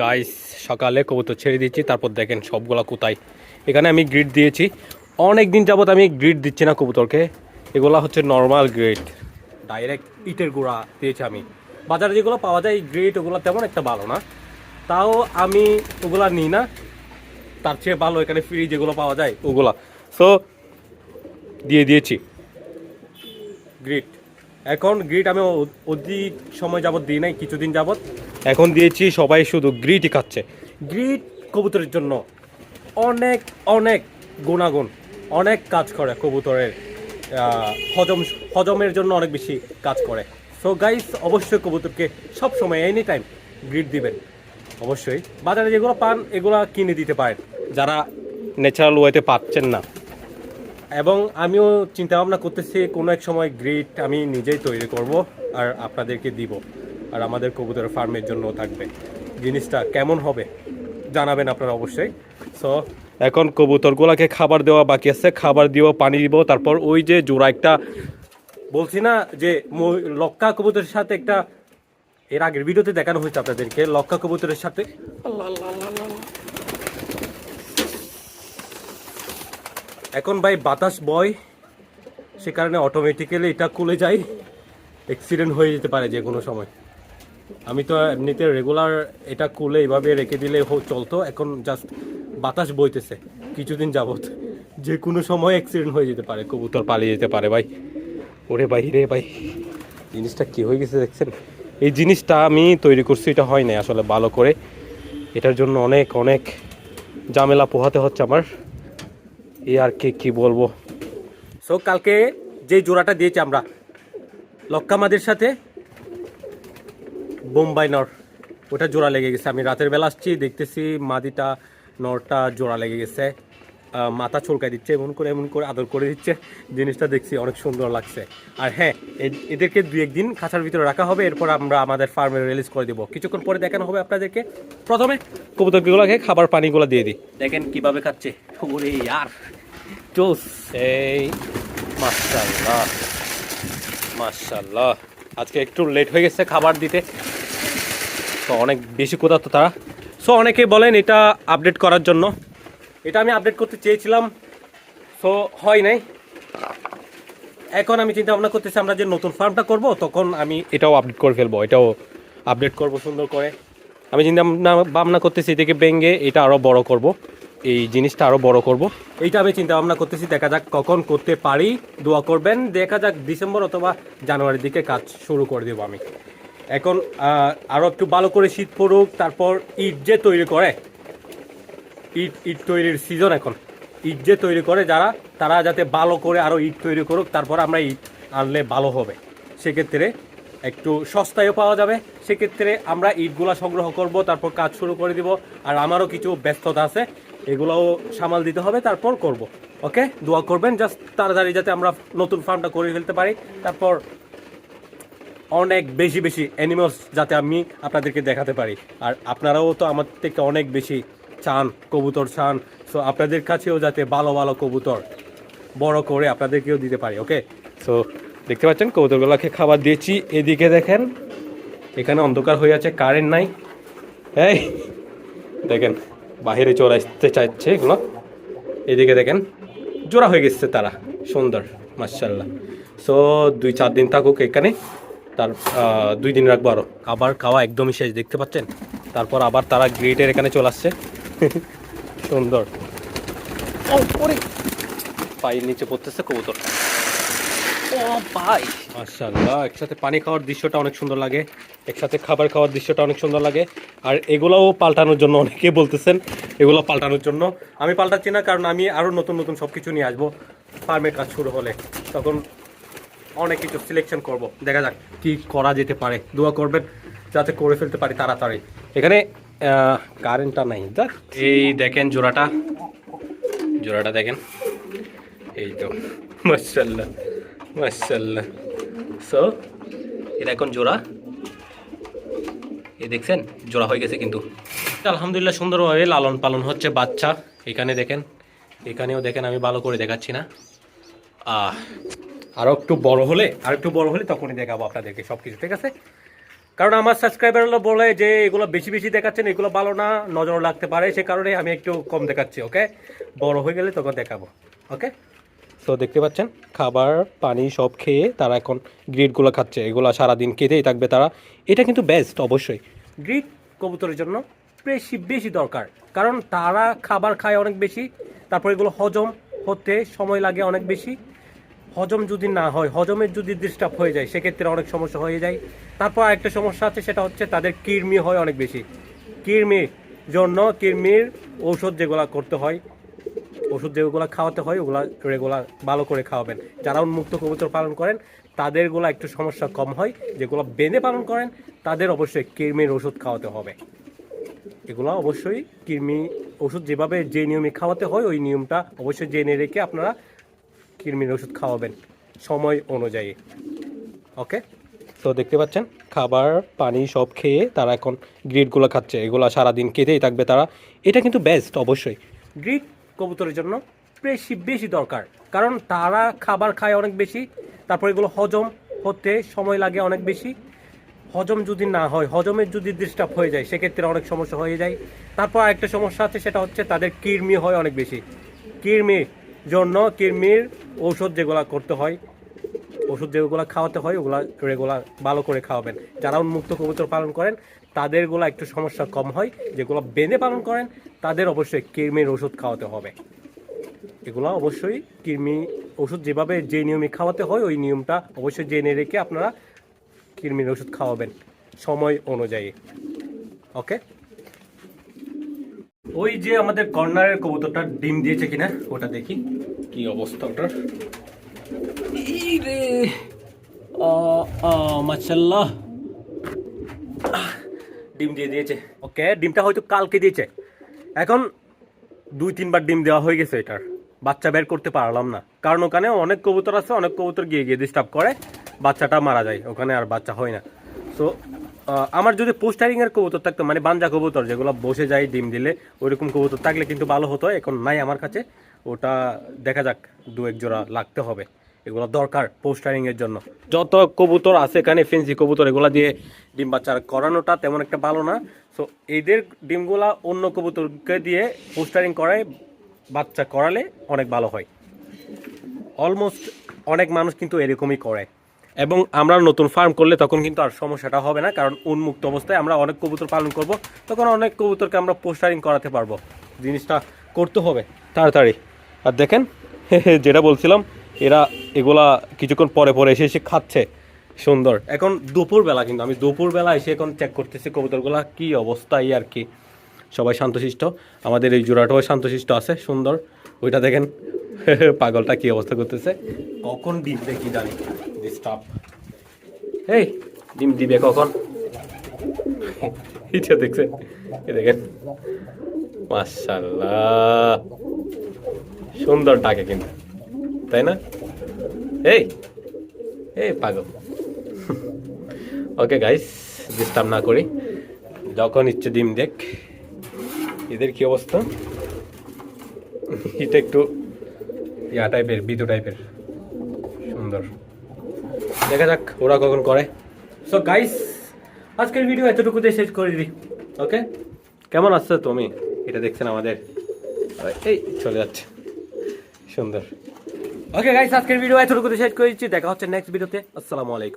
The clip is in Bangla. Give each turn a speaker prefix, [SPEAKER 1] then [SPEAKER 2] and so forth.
[SPEAKER 1] গাইস সকালে কবুতর ছেড়ে দিচ্ছি তারপর দেখেন সবগুলা কোথায় এখানে আমি গ্রিড দিয়েছি। অনেক দিন যাবত আমি গ্রিড দিচ্ছি না কবুতরকে। এগুলা হচ্ছে নর্মাল গ্রিড ডাইরেক্ট ইটের গুঁড়া দিয়েছি আমি। বাজারে যেগুলো পাওয়া যায় গ্রিড ওগুলো তেমন একটা ভালো না। তাও আমি ওগুলা নিই না। তার চেয়ে ভালো এখানে ফ্রি যেগুলো পাওয়া যায়, ওগুলা। সো দিয়ে দিয়েছি। গ্রিড এখন গ্রিড আমি অধিক সময় যাবত দিই নাই, কিছুদিন যাবত এখন দিয়েছি সবাই শুধু গ্রিটই খাচ্ছে। গ্রিড কবুতরের জন্য অনেক অনেক গুণাগুণ, অনেক কাজ করে কবুতরের হজম, হজমের জন্য অনেক বেশি কাজ করে। সো গাইস অবশ্যই কবুতরকে সব সময় এনি টাইম গ্রিড দিবেন। অবশ্যই। বাজারে যেগুলো পান, এগুলো কিনে দিতে পারেন। যারা ন্যাচারাল ওয়েতে পাচ্ছেন না। এবং আমিও চিন্তা ভাবনা করতেছি, কোনো এক সময় গ্রিড আমি নিজেই তৈরি করব আর আপনাদেরকে দিব। আর আমাদের কবুতরের ফার্মের জন্য থাকবে। জিনিসটা কেমন হবে জানাবেন আপনারা অবশ্যই। সো এখন কবুতরগুলোকে খাবার দেওয়া বাকি আছে। খাবার দিব, পানি দিব, তারপর ওই যে জোড়া একটা বলছি না যে লক্কা কবুতরের সাথে একটা, এর আগের ভিডিওতে দেখানো হয়েছে আপনাদেরকে, লক্কা কবুতরের সাথে। আল্লাহ আল্লাহ আল্লাহ আল্লাহ। এখন ভাই বাতাস বয়, সে কারণে অটোমেটিক্যালি এটা খুলে যায় অ্যাক্সিডেন্ট হয়ে যেতে পারে যে কোনো সময়। আমি তো এমনিতে রেগুলার এটা খুলে এইভাবে রেখে দিলে চলতো, এখন জাস্ট বাতাস বইতেছে, কিছুদিন যাবত যে কোনো সময় অ্যাক্সিডেন্ট হয়ে যেতে পারে, কবুতর পালিয়ে যেতে পারে ভাই। ওরে ভাই রে ভাই, জিনিসটা কি হয়ে গেছে দেখছেন? এই জিনিসটা আমি তৈরি করছি, এটা হয় নাই আসলে ভালো করে। এটার জন্য অনেক অনেক ঝামেলা পোহাতে হচ্ছে আমার। এই আর কি কি বলব? সো কালকে যে জোড়াটা দিয়েছি আমরা লক্কামাদের সাথে বোম্বাই নর ওটা জোড়া লেগে গেছে। আমি রাতের বেলা আসছি দেখতেছি মাদিটা নরটা জোড়া লেগে গেছে। মাথা চুলকাই দিচ্ছে এমন করে এমন করে আদর করে দিচ্ছে। জিনিসটা দেখছি অনেক সুন্দর লাগছে। আর হ্যাঁ এ- এদেরকে দু একদিন খাঁচার ভিতরে রাখা হবে এরপর আমরা আমাদের ফার্মে রিলিজ করে দেবো। কিছুক্ষণ পরে দেখানো হবে আপনাদেরকে। প্রথমে কবুতরগুলোকে খাবার পানিগুলো দিয়ে দিই। দেখেন কীভাবে খাচ্ছে। ওরে ইয়ার জোস এই মাশাল্লাহ মাশাল্লাহ আজকে একটু লেট হয়ে গেছে খাবার দিতে। তো অনেক বেশি কোথাও তো তারা। সো অনেকেই বলেন এটা আপডেট করার জন্য। এটা আমি আপডেট করতে চেয়েছিলাম। সো হয় নাই। এখন আমি চিন্তা ভাবনা করতেছি, আমরা যে নতুন ফার্মটা করব, তখন আমি এটাও আপডেট করে ফেলব। এটাও আপডেট করব সুন্দর করে। আমি চিন্তা ভাবনা- ভাবনা করতেছি এটাকে ভেঙে এটা আরও বড় করব। এই জিনিসটা আরও বড় করব। এইটা আমি চিন্তা ভাবনা করতেছি দেখা যাক কখন করতে পারি। দোয়া করবেন দেখা যাক ডিসেম্বর অথবা জানুয়ারির দিকে কাজ শুরু করে দেবো আমি। এখন আহ, আরও একটু ভালো করে শীত পড়ুক তারপর ইট যে তৈরি করে ইট ইট তৈরির সিজন এখন। ইট যে তৈরি করে যারা তারা যাতে ভালো করে আরও ইট তৈরি করুক তারপর আমরা ইট আনলে ভালো হবে। সেক্ষেত্রে একটু সস্তায়ও পাওয়া যাবে। সেক্ষেত্রে আমরা ইটগুলা সংগ্রহ করব তারপর কাজ শুরু করে দিব। আর আমারও কিছু ব্যস্ততা আছে এগুলোও সামাল দিতে হবে, তারপর করব, ওকে? দোয়া করবেন জাস্ট তাড়াতাড়ি যাতে আমরা নতুন ফার্মটা করে ফেলতে পারি। তারপর অনেক বেশি বেশি অ্যানিমালস যাতে আমি আপনাদেরকে দেখাতে পারি। আর আপনারাও তো আমার থেকে অনেক বেশি চান, কবুতর চান সো আপনাদের কাছেও যাতে ভালো ভালো কবুতর বড় করে আপনাদেরকেও দিতে পারি, ওকে? সো দেখতে পাচ্ছেন, কবুতরগুলোকে খাবার দিয়েছি। এদিকে দেখেন, এখানে অন্ধকার হয়ে আছে কারেন্ট নাই। এই, দেখেন বাহিরে চলে আসতে চাইছে এগুলো। এদিকে দেখেন, জোড়া হয়ে গেছে তারা, সুন্দর মার্শাল্লাহ সো দুই চার দিন থাকুক এখানে, তার দুই দিন রাখব আরও খাবার খাওয়া একদমই শেষ, দেখতে পাচ্ছেন? তারপর আবার তারা গ্রিটের এখানে চলে আসছে। সুন্দর। পায়ের নিচে পড়তেছে কবুতর। ও, ভাই! মাশাআল্লাহ, একসাথে পানি খাওয়ার দৃশ্যটা অনেক সুন্দর লাগে, একসাথে খাবার খাওয়ার দৃশ্যটা অনেক সুন্দর লাগে। আর এগুলোও পাল্টানোর জন্য অনেকে বলতেছেন, এগুলো পাল্টানোর জন্য। আমি পাল্টাচ্ছি না, কারণ আমি আরও নতুন নতুন সব কিছু নিয়ে আসব, ফার্মের কাজ শুরু হলে। তখন অনেক কিছু সিলেকশন করব। দেখা যাক কি করা যেতে পারে। দোয়া করবেন, যাতে করে ফেলতে পারি তাড়াতাড়ি। এখানে কারেন্টটা নাই। দেখ এই দেখেন জোড়াটা। জোড়াটা দেখেন। এই তো মার্শাল্লাহ মার্শাল্লাহ সো এটা এখন জোড়া। এই দেখছেন, জোড়া হয়ে গেছে কিন্তু। আলহামদুলিল্লাহ সুন্দরভাবে লালন পালন হচ্ছে বাচ্চা। এখানে দেখেন, এখানেও দেখেন, আমি ভালো করে দেখাচ্ছি না। আরও একটু বড় হলে, আর একটু বড় হলে তখনই দেখাবো আপনাদেরকে সব কিছু ঠিক আছে? কারণ আমার সাবস্ক্রাইবাররা বলে যে, এগুলো বেশি বেশি দেখাচ্ছেন, এগুলো ভালো না নজর লাগতে পারে, সে কারণে আমি একটু কম দেখাচ্ছি ওকে বড় হয়ে গেলে তখন দেখাবো ওকে তো দেখতে পাচ্ছেন, খাবার, পানি সব খেয়ে তারা এখন গ্রিডগুলো খাচ্ছে। এগুলো সারাদিন খেতেই থাকবে তারা। এটা কিন্তু বেস্ট অবশ্যই। গ্রিড কবুতরের জন্য বেশি বেশি দরকার। কারণ তারা খাবার খায় অনেক বেশি, তারপর এগুলো হজম হতে সময় লাগে অনেক বেশি। হজম যদি না হয়, হজমের যদি ডিস্টার্ব হয়ে যায়, সেক্ষেত্রে অনেক সমস্যা হয়ে যায়। তারপর আরেকটা সমস্যা আছে, সেটা হচ্ছে তাদের কৃমি হয় অনেক বেশি। কৃমির জন্য, কৃমির ঔষধ যেগুলো করতে হয় ওষুধ যেগুলো খাওয়াতে হয়, ওগুলা রেগুলার ভালো করে খাওয়াবেন। যারা উন্মুক্ত কবুতর পালন করেন, তাদেরগুলো একটু সমস্যা কম হয়। যেগুলো বেঁধে পালন করেন, তাদের অবশ্যই কৃমির ওষুধ খাওয়াতে হবে। এগুলো অবশ্যই কৃমি ওষুধ যেভাবে যে নিয়মে খাওয়াতে হয়, ওই নিয়মটা অবশ্যই জেনে রেখে আপনারা কৃমির ওষুধ খাওয়াবেন সময় অনুযায়ী। ওকে? তো দেখতে পাচ্ছেন, খাবার, পানি সব খেয়ে তারা এখন গ্রিডগুলো খাচ্ছে। এগুলো সারাদিন খেতেই থাকবে তারা। এটা কিন্তু বেস্ট অবশ্যই। গ্রিড কবুতরের জন্য বেশি বেশি দরকার। কারণ তারা খাবার খায় অনেক বেশি, তারপর এগুলো হজম হতে সময় লাগে অনেক বেশি। হজম যদি না হয়, হজমের যদি ডিস্টার্ব হয়ে যায়, সেক্ষেত্রে অনেক সমস্যা হয়ে যায়। তারপর আরেকটা সমস্যা আছে, সেটা হচ্ছে তাদের কৃমি হয় অনেক বেশি। কৃমির জন্য কৃমির ঔষধ যেগুলো করতে হয় ওষুধ যেগুলো খাওয়াতে হয়, ওগুলা রেগুলার ভালো করে খাওয়াবেন। যারা উন্মুক্ত কবুতর পালন করেন, তাদেরগুলো একটু সমস্যা কম হয়। যেগুলো বেঁধে পালন করেন, তাদের অবশ্যই কৃমির ওষুধ খাওয়াতে হবে। এগুলো অবশ্যই কৃমি ওষুধ যেভাবে যে নিয়মে খাওয়াতে হয়, ওই নিয়মটা অবশ্যই জেনে রেখে আপনারা কৃমির ওষুধ খাওয়াবেন সময় অনুযায়ী। ওকে? ওই যে আমাদের কর্নারের কবুতরটা ডিম দিয়েছে কিনা, ওটা দেখি। কি অবস্থা ওটার? এই রে মাশাল্লাহ ডিম দিয়ে দিয়েছে। ওকে, ডিমটা হয়তো কালকে দিয়েছে। এখন দুই, তিনবার ডিম দেওয়া হয়ে গেছে এটার। বাচ্চা বের করতে পারলাম না। কারণ ওখানে অনেক কবুতর আছে, অনেক কবুতর গিয়ে গিয়ে ডিস্টার্ব করে। বাচ্চাটা মারা যায়, ওখানে আর বাচ্চা হয় না। সো আমার যদি পোস্টারিং এর কবুতর থাকতো মানে বাঞ্জা কবুতর, যেগুলো বসে যায় ডিম দিলে, ওইরকম কবুতর থাকলে কিন্তু ভালো হতো। এখন নাই আমার কাছে। ওটা দেখা যাক দু এক জোড়া লাগতে হবে। এগুলো দরকার পোস্টারিং এর জন্য। যত কবুতর আছে এখানে, ফেন্সি কবুতর, এগুলা দিয়ে ডিম বাচ্চা করানোটা তেমন একটা ভালো না। সো এদের ডিমগুলা অন্য কবুতরকে দিয়ে পোস্টারিং করায়, বাচ্চা করালে অনেক ভালো হয়। অলমোস্ট অনেক মানুষ কিন্তু এরকমই করে। এবং আমরা নতুন ফার্ম করলে তখন কিন্তু আর সমস্যাটা হবে না, কারণ উন্মুক্ত অবস্থায় আমরা অনেক কবুতর পালন করব, তখন অনেক কবুতরকে আমরা পোস্টারিং করাতে পারব। জিনিসটা করতে হবে, তাড়াতাড়ি। আর দেখেন, যেটা বলছিলাম এরা এগুলা কিছুক্ষণ পরে পরে এসে এসে খাচ্ছে। সুন্দর। এখন দুপুরবেলা কিন্তু, আমি দুপুরবেলা এসে এখন চেক করতেছি কবুতরগুলা কি অবস্থা এই আর কি। সবাই শান্তশিষ্ট, আমাদের এই জোড়াটাও শান্তশিষ্ট আছে, সুন্দর। ওইটা দেখেন, পাগলটা কি অবস্থা করতেছে। কখন ডিম দেখি জানি ডিস্টার্ব এই, ডিম দিবে কখন? এটা দেখছে এ দেখেন। মাশাল্লাহ। সুন্দর ডাকে কিন্তু। তাই না? এই এই পাগল। ওকে গাইস ডিস্টার্ব না করি। যখন ইচ্ছে ডিম দেখ, এদের কি অবস্থা? এটা একটু, ইয়া টাইপের বিদু টাইপের সুন্দর। দেখা যাক, ওরা কখন করে। সো গাইস আজকের ভিডিও এতটুকুতে শেষ করে দিবি। ওকে কেমন আসছো তুমি? এটা দেখছেন আমাদের। এই, চলে যাচ্ছে। সুন্দর। ওকে গাইস আজকের ভিডিও এতটুকু শেষ করেছি। দেখা হচ্ছে নেক্সট ভিডিওতে আসসালামু আলাইকুম।